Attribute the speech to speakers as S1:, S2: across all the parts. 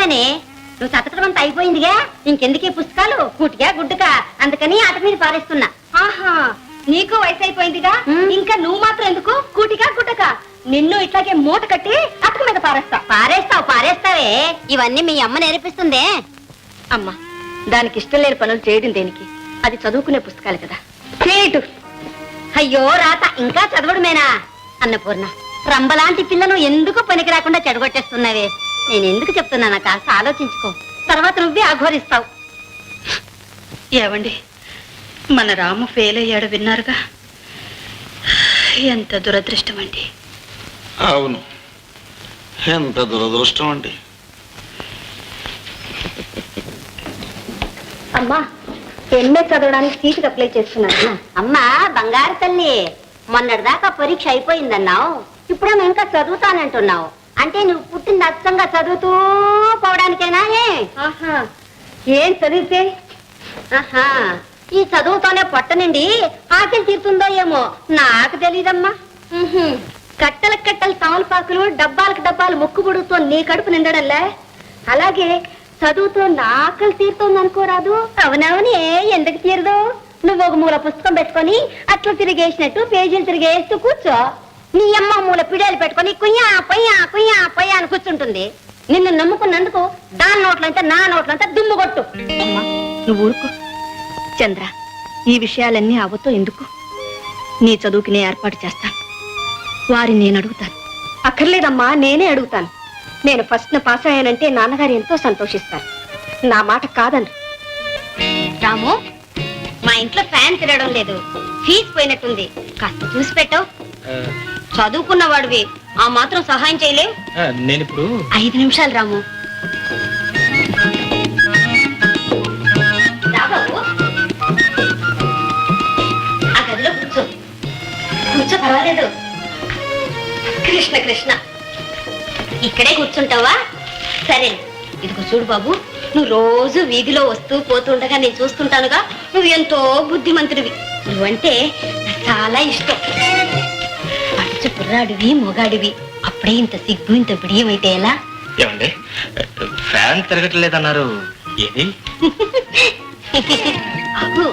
S1: చదివేశానే నువ్వు చదవడం అంతా అయిపోయిందిగా? ఇంకెందుకు ఈ పుస్తకాలు? కూటిగా గుడ్డుగా అందుకని ఆట మీద పారేస్తున్నా.
S2: ఆహా నీకు వయసు అయిపోయిందిగా. ఇంకా నువ్వు మాత్రం ఎందుకు? కూటిగా గుట్టక నిన్ను ఇట్లాగే మూట కట్టి అటుకు మీద పారేస్తా.
S1: పారేస్తావు పారేస్తావే. ఇవన్నీ మీ అమ్మ నేర్పిస్తుందే.
S2: అమ్మా దానికి ఇష్టం లేని పనులు చేయడం దేనికి? అది చదువుకునే పుస్తకాలు కదా. చేయటు
S1: అయ్యో రాత ఇంకా చదవడమేనా? అన్నపూర్ణ రంబలాంటి పిల్లను ఎందుకు పనికి రాకుండా చెడగొట్టేస్తున్నావే? నేను ఎందుకు చెప్తున్నానా కాస్త ఆలోచించుకో. తర్వాత నువ్వే అఘోరిస్తావు
S2: ఏవండి మన రాము ఫెయిల్ అయ్యాడు విన్నారుగా? ఎంత దురదృష్టం అండి
S3: అవును. ఎంత దురదృష్టం అండి
S2: అమ్మా ఎంఏ చదవడానికి సీటుకి అప్లై చేస్తున్నాను.
S1: అమ్మా బంగారు తల్లి మొన్నటిదాకా పరీక్ష అయిపోయిందన్నావు. ఇప్పుడేమో ఇంకా చదువుతానంటున్నావు. అంటే నువ్వు పుట్టింది అచ్చంగా చదువుతూ పోవడానికేనా ఏ?
S2: చదివితే?
S1: ఆహా. ఈ చదువుతోనే పొట్ట నుండి ఆకలి తీరుతుందో ఏమో నాకు తెలీదమ్మా.
S2: కట్టల కట్టలు తమలపాకులు డబ్బాలకు డబ్బాలు ముక్కు పొడుగుతో నీ కడుపు నిండడంలే. అలాగే చదువుతో నా ఆకలి తీరుతోంది అనుకోరాదు
S1: అవునవునే ఎందుకు తీరదు?
S2: నువ్వు ఒక మూల పుస్తకం పెట్టుకొని అట్లా తిరిగేసినట్టు పేజీలు తిరిగేస్తూ కూర్చో.
S1: నీ అమ్మ మూల పిడేలు పెట్టుకొని కుయ్యా పొయ్యా కుయ్యా పొయ్యా అని కూర్చుంటుంది. నిన్ను నమ్ముకున్నందుకు దాని నోట్లంతా నా నోట్లంతా దుమ్ము కొట్టు.
S2: అమ్మా నువ్వు ఊరుకో. చంద్ర ఈ విషయాలన్నీ అవ్వతో ఎందుకు? నీ చదువుకునే ఏర్పాటు చేస్తాను. వారిని నేను అడుగుతాను. అక్కర్లేదమ్మా నేనే అడుగుతాను. నేను ఫస్ట్ పాస్ అయ్యానంటే నాన్నగారు ఎంతో సంతోషిస్తారు. నా మాట కాదని.
S1: రాము మా ఇంట్లో ఫ్యాన్ తిరగడం లేదు. ఫీజు పోయినట్టుంది. కాస్త చూసి పెట్టావు చదువుకున్న వాడివి. ఆ మాత్రం సహాయం చేయలేవు
S4: నేను ఇప్పుడు
S1: ఐదు నిమిషాలు రాము. ఆ గదిలో కూర్చో. కూర్చో పర్వాలేదు. కృష్ణ కృష్ణ. ఇక్కడే కూర్చుంటావా? సరే. ఇదిగో చూడు బాబు నువ్వు రోజు వీధిలో వస్తూ పోతుండగా నేను చూస్తుంటానుగా నువ్వు ఎంతో బుద్ధిమంతుడివి. నువ్వంటే నాకు చాలా ఇష్టం. కుర్రాడివి మొగాడివి. అప్పుడే ఇంత సిగ్గు ఇంత బిడియం అయితే ఎలా?
S4: ఏమండి? ఫ్యాన్ తిరగట్లేదన్నారు. ఏది?
S1: అబ్బు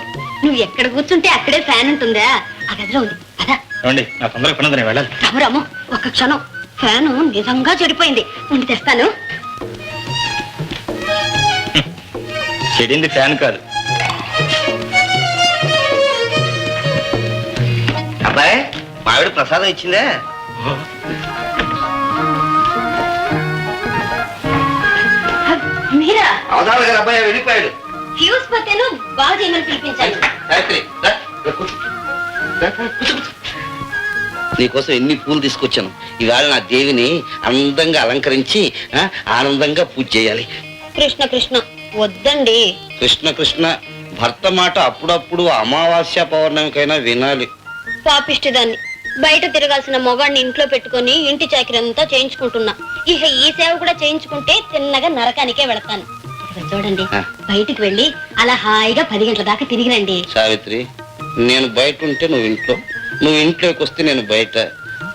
S1: నువ్వు ఎక్కడ కూర్చుంటే అక్కడే ఫ్యాన్ ఉంటుందా? ఆ గదిలో ఉంది. అదా
S4: ఏమండి నా తొందరగా పని ఉంది, నేను వెళ్ళాలి.
S1: రాము రాము ఒక్క క్షణం. ఫ్యాను నిజంగా చెడిపోయింది. ఉండి తెస్తాను.
S4: చెడింది ఫ్యాన్ కాదు.
S3: మావిడ ప్రసాదం ఇచ్చిందే?
S1: మీరా?
S3: అవదాలు గారు అబ్బాయి వెళ్ళిపోయాడు.
S1: ఫ్యూజ్ పోతేను బాగా చేయమని పిలిపించాను
S3: గాయత్రి రా, రా, కూర్చో. రా, రా, కూర్చో, కూర్చో. నీకోసం ఎన్ని పూలు తీసుకొచ్చాను? ఇవాళ నా దేవిని అందంగా అలంకరించి ఆ, ఆనందంగా పూజ చేయాలి.
S1: కృష్ణ కృష్ణ వద్దండి.
S3: కృష్ణ కృష్ణ భర్త మాట అప్పుడప్పుడు అమావాస్య పౌర్ణమికైనా వినాలి.
S1: పాపిష్టి దాన్ని. బయట తిరగాల్సిన మొగాడిని ఇంట్లో పెట్టుకొని ఇంటి చాకరీ అంతా చేయించుకుంటున్నా. ఇక ఈ సేవ కూడా చేయించుకుంటే తిన్నగా నరకానికే వెళతాను. చూడండి
S3: ఆ.
S1: బయటికి వెళ్ళి అలా హాయిగా పది గంటల దాకా తిరిగి రండి
S3: సావిత్రి నేను బయట ఉంటే నువ్వు ఇంట్లో. నువ్వు ఇంట్లోకి వస్తే నేను బయట.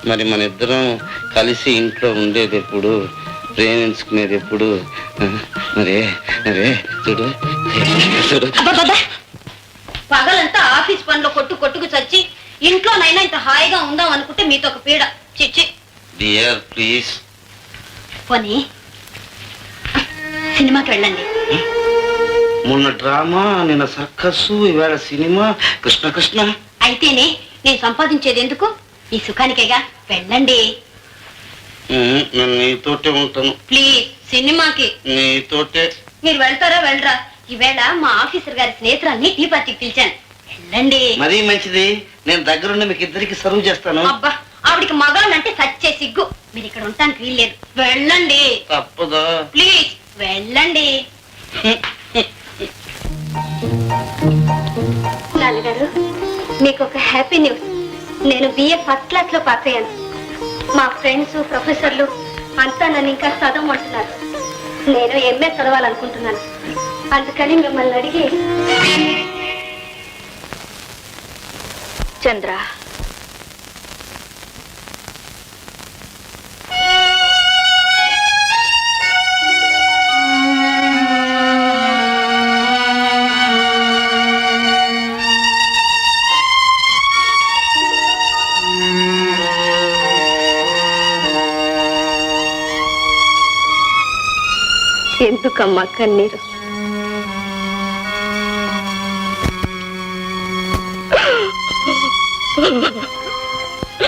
S3: మరి మన ఇద్దరం కలిసి ఇంట్లో ఉండేది ఎప్పుడు? ప్రేమించుకునేది ఎప్పుడు? ఆ, మరే మరే చూడు. చూడు.
S1: అబ్బబ్బబ్బా! పగలంతా ఆఫీస్ పనిలో కొట్టు కొట్టుకు చచ్చి ఇంట్లోనైనా ఇంత హాయిగా ఉందాం అనుకుంటే మీతో ఒక పీడ. చిచ్చి.
S3: డియర్ ప్లీజ్
S1: పోనీ. సినిమాకి వెళ్ళండి.
S3: మొన్న డ్రామా నిన్న సర్కస్ ఇవాళ సినిమా. కృష్ణ కృష్ణ.
S1: అయితేనే నేను సంపాదించేది ఎందుకు? ఈ సుఖానికేగా? వెళ్ళండి.
S3: నేను నీతోటే ఉంటాను.
S1: ప్లీజ్ సినిమాకి.
S3: నీతోటే.
S1: మీరు వెళ్తారా వెళ్ళరా? ఈవేళ మా ఆఫీసర్ గారి స్నేహితురాల్ని టీ పార్టీకి పిలిచాను. వెళ్ళండి
S3: మరీ మంచిది. నేను దగ్గరుండి మీకు ఇద్దరికి సర్వ్ చేస్తాను.
S1: అబ్బా ఆవిడికి మగాళ్ళంటే సచ్చే సిగ్గు. మీరు ఇక్కడ ఉండటానికి వీల్లేదు. వెళ్ళండి.
S3: తప్పదా.
S1: ప్లీజ్ వెళ్ళండి.
S2: నాన్నగారు మీకు ఒక హ్యాపీ న్యూస్. నేను బిఏ ఫస్ట్ క్లాస్లో పాస్ అయ్యాను. మా ఫ్రెండ్స్ ప్రొఫెసర్లు అంతా నన్ను ఇంకా చదవమంటున్నారు నేను ఎంఏ చదవాలనుకుంటున్నాను. అందుకని మిమ్మల్ని అడిగి చంద్ర. ఎందుకమ్మా కన్నీరు?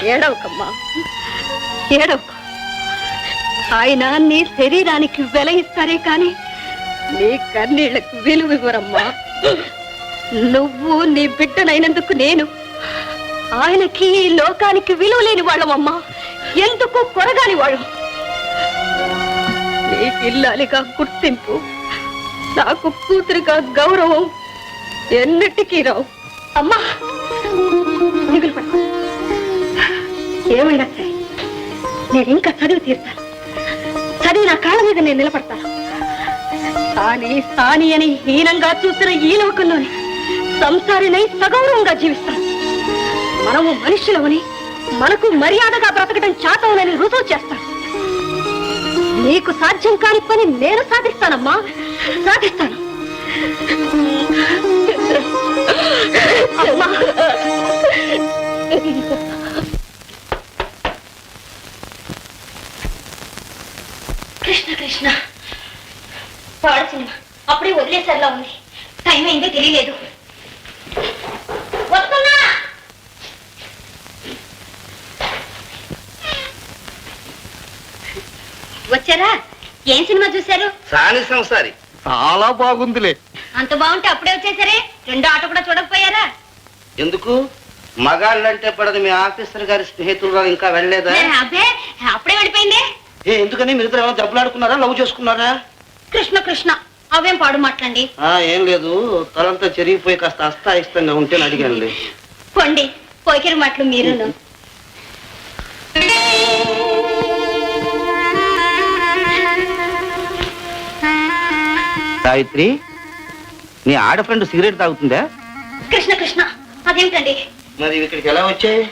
S2: ఏడవకమ్మా. ఏడవకు. ఆయన నీ శరీరానికి వెల ఇస్తారే కాని నీ కన్నీళ్ళకు విలువ ఇవ్వరమ్మా. నువ్వు నీ బిడ్డనైనందుకు నేను ఆయనకి ఈ లోకానికి విలువ లేని వాళ్ళమమ్మా. ఎందుకు కొరగాని వాళ్ళం? నీకు ఇల్లాలిగా గుర్తింపు నాకు కూతురిగా గౌరవం ఎన్నిటికీ రావు. అమ్మా దిగులు పడకు. ఏమైనా సరే నేను ఇంకా చదివి తీరుతాను చదివి నా కాళ్ళ మీద నేను నిలబడతాను. సాని సాని అని హీనంగా చూసిన ఈ లోకంలోని సంసారినై సగౌరవంగా జీవిస్తాను. మనము మనుషులమని మనకు మర్యాదగా బ్రతకడం చాతవునని రుజువు చేస్తాను. నీకు సాధ్యం కాని పని నేను సాధిస్తానమ్మా. సాధిస్తాను.
S1: సినిమా అప్పుడే వదిలేసరిలా ఉంది. టైం అయిందో తెలియలేదు. వస్తున్నా వచ్చారా? ఏం సినిమా చూశారు?
S3: సాని సంసారి.
S4: చాలా బాగుందిలే.
S1: అంత బాగుంటే అప్పుడే వచ్చేసరే? రెండో ఆట కూడా చూడకపోయారా?
S3: ఎందుకు? మగాళ్ళంటే పడదు. మీ ఆఫీసర్ గారి స్నేహితులు ఇంకా వెళ్ళలేదా?
S1: అబ్బే అప్పుడే వెళ్ళిపోయిందే.
S3: ఏ ఎందుకని? మీరు ఇద్దరు ఏమైనా దెబ్బలాడుకున్నారా లవ్ చేసుకున్నారా?
S1: కృష్ణ కృష్ణ అవేం పాడు మాట్లాడండి
S3: ఆ, ఏం లేదు. తలంతా చెరిగిపోయి కాస్త అస్తాయిస్తంగా ఉంటే అడిగానులే.
S1: పొండి పోకిరి మాటలు మీరును.
S3: సావిత్రి నీ ఆడ ఫ్రెండ్ సిగరెట్ తాగుతుందా?
S1: కృష్ణ కృష్ణ అదేమిటండి?
S3: మరి ఇక్కడికి ఎలా వచ్చాయి?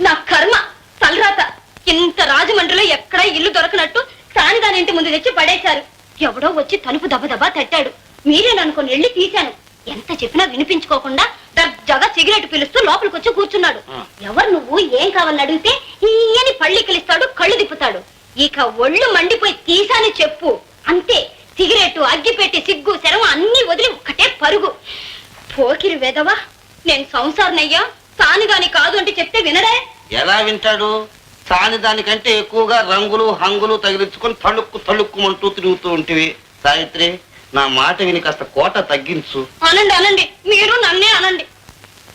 S1: నా కర్మ తలరాత. ఇంత రాజమండ్రిలో ఎక్కడ ఇల్లు దొరకనట్టు కాని దాని ఇంటి ముందు తెచ్చి పడేశారు. ఎవడో వచ్చి తలుపు దబదబా తట్టాడు. మీరేననుకుని వెళ్ళి తీశాను. ఎంత చెప్పినా వినిపించుకోకుండా దర్జాగా సిగరెట్ పిలుస్తూ లోపలికి వచ్చి కూర్చున్నాడు. ఎవరు నువ్వు ఏం కావాలని అడిగితే ఈయని పళ్ళికిలిస్తాడు కళ్ళు తిప్పుతాడు. ఇక ఒళ్ళు మండిపోయి తీసాని చెప్పు. అంతే సిగరెట్ అగ్గిపెట్టి సిగ్గు శరం అన్ని వదిలి ఒక్కటే పరుగు. పోకిరి వెదవా నేను సంసారనయ్యా తానుగాని కాదు అంటే చెప్తే వినడే
S3: ఎలా వింటాడు? సాని దానికంటే ఎక్కువగా రంగులు హంగులు తగిలించుకొని తళుక్కు తళుక్కుమంటూ తిరుగుతూ ఉంటివి. సావిత్రి నా మాట విని కాస్త కోట తగ్గించు.
S1: అనండి అనండి మీరు నన్నే అనండి.